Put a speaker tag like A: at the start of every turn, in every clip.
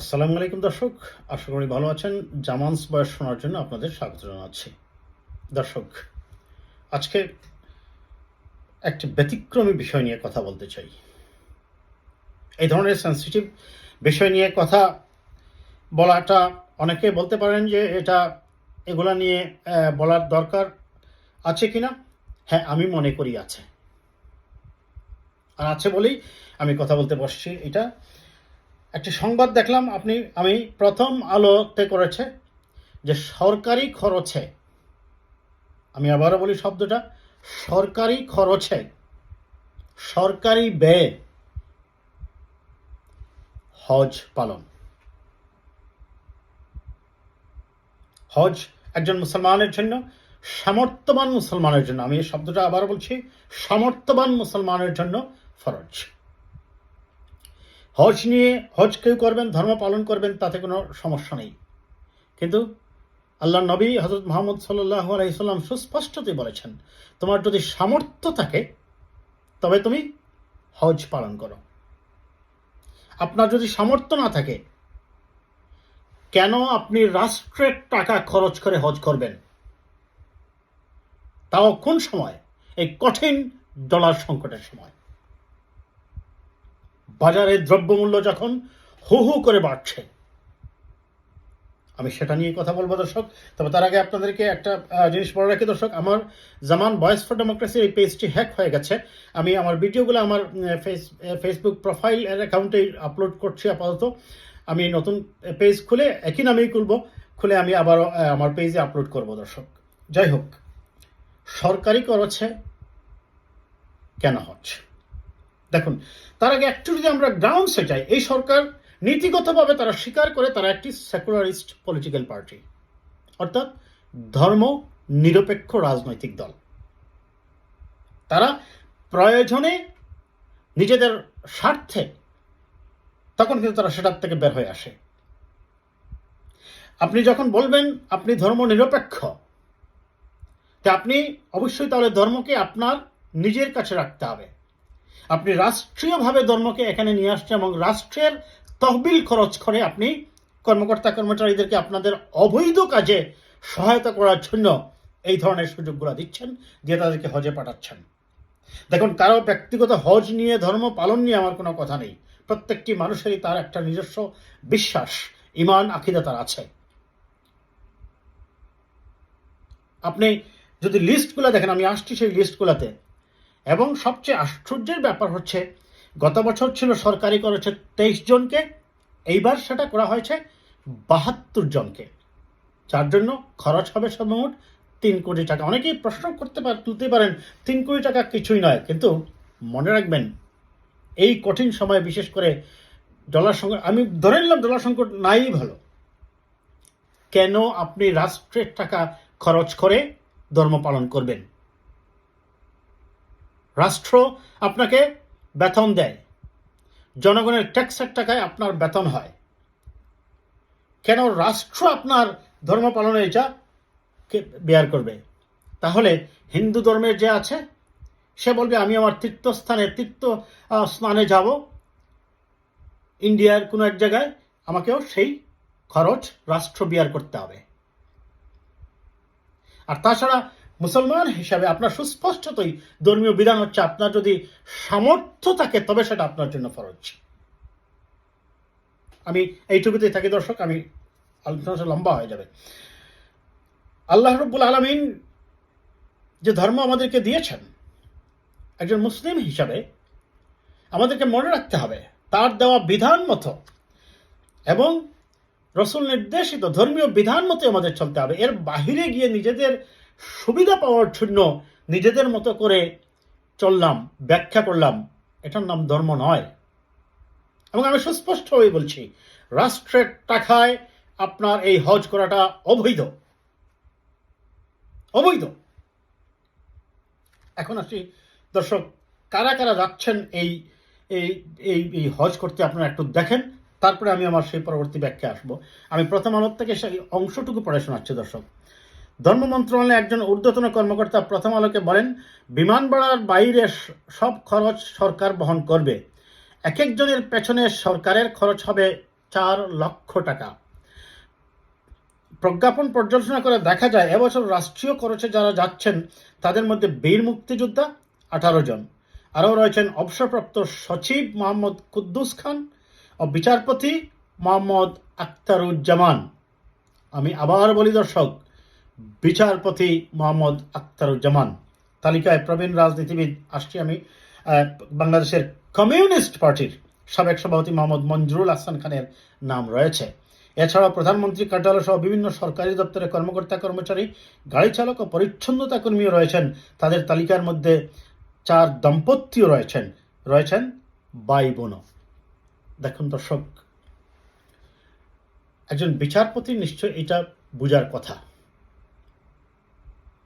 A: আসসালামু আলাইকুম দর্শক, আশা করি ভালো আছেন। জামানস বয়স শোনার জন্য আপনাদের স্বাগত জানাচ্ছি। দর্শক, আজকে একটি ব্যতিক্রমী বিষয় নিয়ে কথা বলতে চাই। এই ধরনের সেন্সিটিভ বিষয় নিয়ে কথা বলাটা অনেকে বলতে পারেন যে এটা এগুলা নিয়ে বলার দরকার আছে কিনা? হ্যাঁ আমি মনে করি আছে। আর আছে বলেই আমি কথা বলতে বসছি। এটা একটি সংবাদ দেখলাম, আপনি, আমি প্রথম আলোতে করেছে যে সরকারি খরচে, আমি আবারও বলি শব্দটা, সরকারি খরচে, সরকারি ব্যয় হজ পালন। হজ একজন মুসলমানের জন্য, সামর্থ্যবান মুসলমানের জন্য, আমি এই শব্দটা আবার বলছি, সামর্থ্যবান মুসলমানের জন্য ফরজ। হজ নিয়ে, হজ কেউ করবেন, ধর্ম পালন করবেন, তাতে কোনো সমস্যা নেই। কিন্তু আল্লাহ নবী হজরত মোহাম্মদ সাল্লাহ আলাইসাল্লাম সুস্পষ্টতই বলেছেন, তোমার যদি সামর্থ্য থাকে, তবে তুমি হজ পালন করো। আপনার যদি সামর্থ্য না থাকে, কেন আপনি রাষ্ট্রের টাকা খরচ করে হজ করবেন? তাও কোন সময়? এই কঠিন ডলার সংকটের সময়। বাজারে দ্রব্যমূল্য যখন হু হু করে বাড়ছে আমি সেটা নিয়ে কথা বলব দর্শক। তবে তার আগে আপনাদেরকে একটা জিনিস বলে রাখি দর্শক আমার জামান ভয়েস ফর ডেমোক্রেসি এই পেজটি হ্যাক হয়ে গেছে। আমি আমার ভিডিওগুলো আমার ফেস ফেসবুক প্রোফাইল এর অ্যাকাউন্টেই আপলোড করছি আপাতত। আমি নতুন পেজ খুলে একই নামেই খুলব খুলে আমি আবারও আহ, আমার পেজে আপলোড করব দর্শক। যাই হোক সরকারি খরচে কেন হচ্ছে? দেখুন, তার আগে একটু যদি আমরা গ্রাউন্ডসে যাই, এই সরকার নীতিগতভাবে তারা স্বীকার করে তারা একটি সেকুলারিস্ট পলিটিক্যাল পার্টি অর্থাৎ ধর্ম নিরপেক্ষ রাজনৈতিক দল। তারা প্রয়োজনে নিজেদের স্বার্থে তখন কিন্তু তারা সেটার থেকে বের হয়ে আসে। আপনি যখন বলবেন আপনি ধর্ম নিরপেক্ষ তা আপনি অবশ্যই তাহলে ধর্মকে আপনার নিজের কাছে রাখতে হবে। আপনি রাষ্ট্রীয়ভাবে ধর্মকে এখানে নিয়ে আসছেন এবং রাষ্ট্রের তহবিল খরচ করে আপনি কর্মকর্তা, কর্মচারীদেরকে আপনাদের অবৈধ কাজে সহায়তা করার জন্য এই ধরনের সুযোগগুলো দিচ্ছেন, দিয়ে তাদেরকে হজে পাঠাচ্ছেন। দেখুন, কারও ব্যক্তিগত হজ নিয়ে, ধর্ম পালন নিয়ে আমার কোনো কথা নেই। প্রত্যেকটি মানুষেরই তার একটা নিজস্ব বিশ্বাস, ইমান, আকিদা তার আছে। আপনি যদি লিস্টগুলো দেখেন, আমি আসছি সেই লিস্টগুলোতে এবং সবচেয়ে আশ্চর্যের ব্যাপার হচ্ছে, গত বছর ছিল সরকারি করেছে তেইশ জনকে, এইবার সেটা করা হয়েছে বাহাত্তর জনকে। যার জন্য খরচ হবে সর্বমোট তিন কোটি টাকা। অনেকেই প্রশ্ন করতে পার, তুলতে পারেন, তিন কোটি টাকা কিছুই নয়, কিন্তু মনে রাখবেন, এই কঠিন সময়ে বিশেষ করে ডলার সংকট আমি ধরে নিলাম ডলার সংকট নাই ভালো। কেন আপনি রাষ্ট্রের টাকা খরচ করে ধর্ম পালন করবেন? রাষ্ট্র আপনাকে বেতন দেয়। জনগণের ট্যাক্সের টাকায় আপনার বেতন হয়। কেন রাষ্ট্র আপনার ধর্ম পালনে এটা বেয়ার করবে? তাহলে হিন্দু ধর্মের যে আছে, সে বলবে, আমি আমার তীর্থস্থানে, তীর্থ স্নানে যাব। ইন্ডিয়ার কোনো এক জায়গায় আমাকেও সেই খরচ রাষ্ট্র বিয়ার করতে হবে। আর তাছাড়া মুসলমান হিসাবে আপনার সুস্পষ্টতই ধর্মীয় বিধান হচ্ছে আপনার যদি সামর্থ্য থাকে, তবে সেটা আপনার জন্য ফরজ। আমি এই এইটুকুতেই থাকি দর্শক, আমি আলোচনা লম্বা হয়ে যাবে। আল্লাহ রব্বুল আলমিন যে ধর্ম আমাদেরকে দিয়েছেন, একজন মুসলিম হিসাবে আমাদেরকে মনে রাখতে হবে, তার দেওয়া বিধান মতো এবং রসুল নির্দেশিত ধর্মীয় বিধান মতো আমাদের চলতে হবে। এর বাহিরে গিয়ে নিজেদের সুবিধা পাওয়ার জন্য নিজেদের মতো করে চললাম, ব্যাখ্যা করলাম। এটার নাম ধর্ম নয়। এবং আমি সুস্পষ্টভাবে বলছি, রাষ্ট্রের টাকায় আপনার এই হজ করাটা অবৈধ। অবৈধ। এখন আসি, দর্শক, কারা কারা যাচ্ছেন এই এই এই এই হজ করতে আপনারা একটু দেখেন, তারপরে আমি আমার সেই পরবর্তী ব্যাখ্যা আসব। আমি প্রথম আলোর থেকে সেই অংশটুকু পড়ে শোনাচ্ছি, দর্শক। ধর্ম মন্ত্রণালয়ের একজন ঊর্ধ্বতন কর্মকর্তা প্রথম আলোকে বলেন, বিমান ভাড়ার বাইরে সব খরচ সরকার বহন করবে। এক একজনের পেছনে সরকারের খরচ হবে চার লক্ষ টাকা। প্রজ্ঞাপন পর্যালোচনা করে দেখা যায়, এবছর রাষ্ট্রীয় খরচে যারা যাচ্ছেন, তাদের মধ্যে বীর মুক্তিযোদ্ধা আঠারো জন। আরও রয়েছেন অবসরপ্রাপ্ত সচিব মোহাম্মদ কুদ্দুস খান ও বিচারপতি মোহাম্মদ আখতারুজ্জামান। আমি আবার বলি, দর্শক বিচারপতি মোহাম্মদ আখতারুজ্জামান। তালিকায় প্রবীণ রাজনীতিবিদ আসছি আমি বাংলাদেশের কমিউনিস্ট পার্টির সাবেক সভাপতি মোহাম্মদ মঞ্জুরুল হাসান খানের নাম রয়েছে। এছাড়াও প্রধানমন্ত্রী কার্যালয় সহ বিভিন্ন সরকারি দপ্তরের কর্মকর্তা কর্মচারী, গাড়ি চালক ও পরিচ্ছন্নতা কর্মীও রয়েছেন। তাদের তালিকার মধ্যে চার দম্পতিও রয়েছেন রয়েছেন বাই বোনও। দেখুন দর্শক, একজন বিচারপতি নিশ্চয় এটা বোঝার কথা।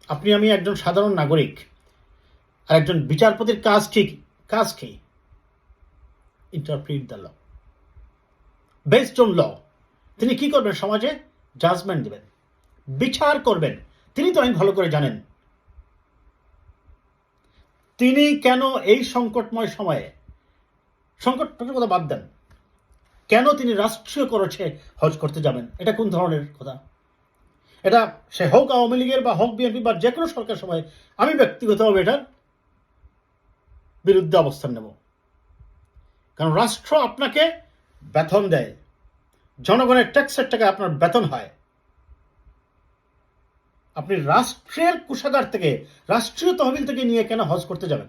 A: আপনি, আমি একজন সাধারণ নাগরিক আর একজন বিচারপতির কাজ কি? কাজ কি? Interpret the law based on law তিনি কি করবেন সমাজে? জাজমেন্ট দেবেন। বিচার করবেন। তিনি তো আইন ভালো করে জানেন। তিনি কেন এই সংকটময় সময়ে, সংকটটার কথা বাদ দেন। কেন তিনি রাষ্ট্রীয় খরচে হজ করতে যাবেন? এটা কোন ধরনের কথা? এটা সে হোক আওয়ামী লীগের বা হোক বিএনপি বা যে কোনো সরকার সময় আমি ব্যক্তিগতভাবে এটার বিরুদ্ধে অবস্থান নেব। কারণ রাষ্ট্র আপনাকে বেতন দেয়। জনগণের ট্যাক্সের টাকা আপনার বেতন হয়। আপনি রাষ্ট্রের কোষাগার থেকে, রাষ্ট্রীয় তহবিল থেকে নিয়ে কেন হজ করতে যাবেন?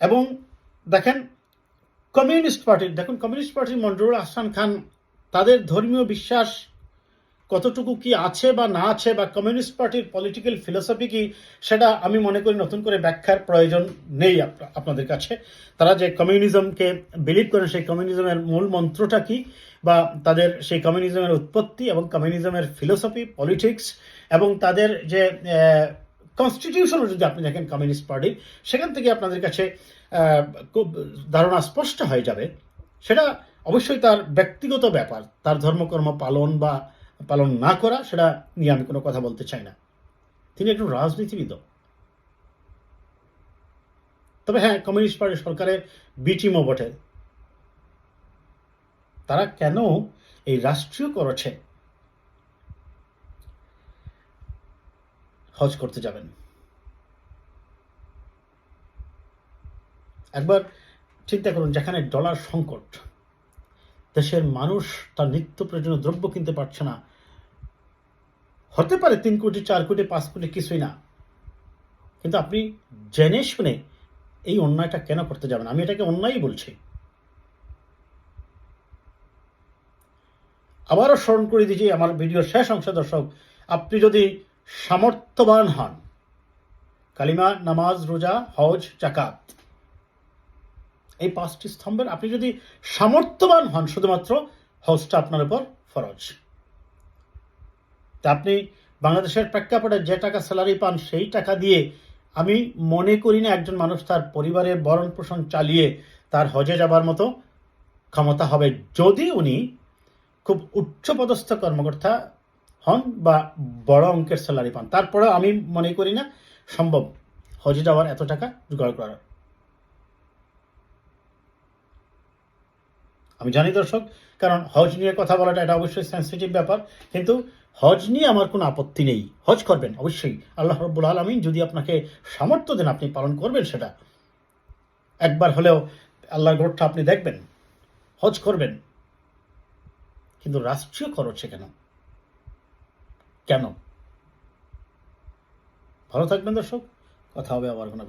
A: এবং দেখেন, কমিউনিস্ট পার্টির দেখুন, কমিউনিস্ট পার্টির মঞ্জুরুল আহসান খান তাদের ধর্মীয় বিশ্বাস কতটুকু কি আছে বা না আছে বা কমিউনিস্ট পার্টির পলিটিক্যাল ফিলোসফি কি, সেটা আমি মনে করি নতুন করে ব্যাখ্যার প্রয়োজন নেই আপনাদের কাছে। তারা যে কমিউনিজমকে বিলিভ করেন, সেই কমিউনিজমের মূল মন্ত্রটা কি? বা তাদের সেই কমিউনিজমের উৎপত্তি এবং কমিউনিজমের ফিলোসফি পলিটিক্স এবং তাদের যে কনস্টিটিউশনও যদি আপনি দেখেন কমিউনিস্ট পার্টি, সেখান থেকে আপনাদের কাছে খুব ধারণা স্পষ্ট হয়ে যাবে। সেটা অবশ্যই তার ব্যক্তিগত ব্যাপার, তার ধর্মকর্ম পালন বা পালন না করা, সেটা নিয়ে আমি কোনো কথা বলতে চাই না। তিনি একজন রাজনীতিবিদ। তবে হ্যাঁ কমিউনিস্ট পার্টি সরকারের বিটিমও বটে। তারা কেন এই রাষ্ট্রীয় করছে? হজ করতে যাবেন। একবার চিন্তা করুন, যেখানে ডলার সংকট দেশের মানুষ তার নিত্য প্রয়োজনীয় দ্রব্য কিনতে পারছে না। হতে পারে তিন কোটি, চার কোটি, পাঁচ কোটি, কিছুই না। কিন্তু আপনি জেনে শুনে এই অন্যায়টা কেন করতে যাবেন? আমি এটাকে অন্যায়ই বলছি। আবারও স্মরণ করে দিচ্ছি, আমার ভিডিওর শেষ অংশ, দর্শক, আপনি যদি সামর্থ্যবান হন, কালিমা, নামাজ, রোজা, হজ জাকাত এই পাঁচটি স্তম্ভের আপনি যদি সামর্থ্যবান হন, শুধুমাত্র হজটা আপনার উপর ফরজ। তা আপনি বাংলাদেশের প্রেক্ষাপটে যে টাকা স্যালারি পান, সেই টাকা দিয়ে আমি মনে করি না একজন মানুষ তার পরিবারের ভরণ পোষণ চালিয়ে তার হজে যাবার মতো ক্ষমতা হবে। যদি উনি খুব উচ্চপদস্থ কর্মকর্তা হন বা বড় অঙ্কের স্যালারি পান তারপরে আমি মনে করি না সম্ভব হজে যাওয়ার এত টাকা জোগাড় করার। আমি জানি দর্শক, কারণ হজ নিয়ে কথা বলাটা এটা অবশ্যই সেন্সিটিভ ব্যাপার। কিন্তু হজ নিয়ে আমার কোনো আপত্তি নেই। হজ করবেন, অবশ্যই। আল্লাহ রব্বুল আলমিন যদি আপনাকে সামর্থ্য দেন, আপনি পালন করবেন সেটা। একবার হলেও আল্লাহর ঘরটা আপনি দেখবেন, হজ করবেন। কিন্তু রাষ্ট্রীয় খরচে কেন? কেন? ভালো থাকবেন দর্শক, কথা হবে আবার কোনো